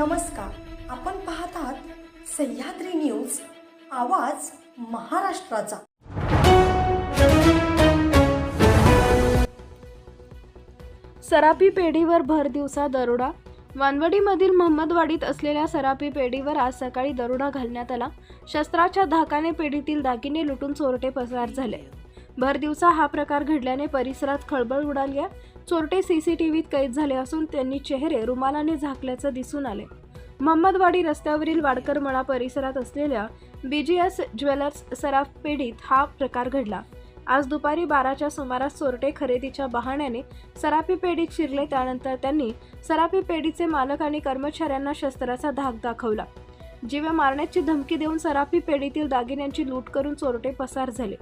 नमस्कार. आपण पाहत आहात सह्याद्री न्यूज आवाज महाराष्ट्राचा. सरापी पेढीवर भर दिवसा दरोडा. वानवडीमधील महम्मदवाडीत असलेल्या सरापी पेढीवर आज सकाळी दरोडा घालण्यात आला. शस्त्राच्या धाकाने पेढीतील दागिने लुटून चोरटे पसार झाले. भरदिवसा हा प्रकार घडल्याने परिसरात खळबळ उडाली आहे. चोरटे सीसीटीव्हीत कैद झाले असून त्यांनी चेहरे रुमालाने झाकल्याचं दिसून आले. महम्मदवाडी रस्त्यावरील वाडकर मळा परिसरात असलेल्या बीजीएस ज्वेलर्स सराफ पेढीत हा प्रकार घडला. आज दुपारी बाराच्या सुमारास चोरटे खरेदीच्या बहाण्याने सराफी पेढीत शिरले त्यानंतर त्यांनी सराफी पेढीचे मालक आणि कर्मचाऱ्यांना शस्त्राचा धाक दाखवला. जीवे मारण्याची धमकी देऊन सराफी पेढीतील दागिन्यांची लूट करून चोरटे पसार झाले.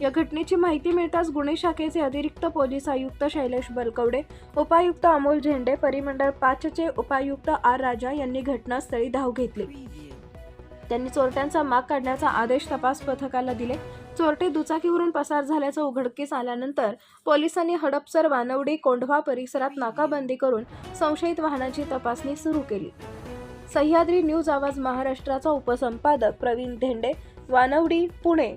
या घटनेची माहिती मिळताच गुन्हे शाखेचे अतिरिक्त पोलीस आयुक्त शैलेश बलकवडे उपायुक्त अमोल झेंडे परिमंडळ पाचचे उपायुक्त आर राजा यांनी घटनास्थळी धाव घेतली. त्यांनी चोरट्यांचा माग काढण्याचा आदेश तपास पथकाला दिले. चोरटे दुचाकीवरून पसार झाल्याचं उघडकीस आल्यानंतर पोलिसांनी हडपसर वानवडी कोंढवा परिसरात नाकाबंदी करून संशयित वाहनाची तपासणी सुरू केली. सह्याद्री न्यूज आवाज महाराष्ट्राचा उपसंपादक प्रवीण धेंडे वानवडी पुणे.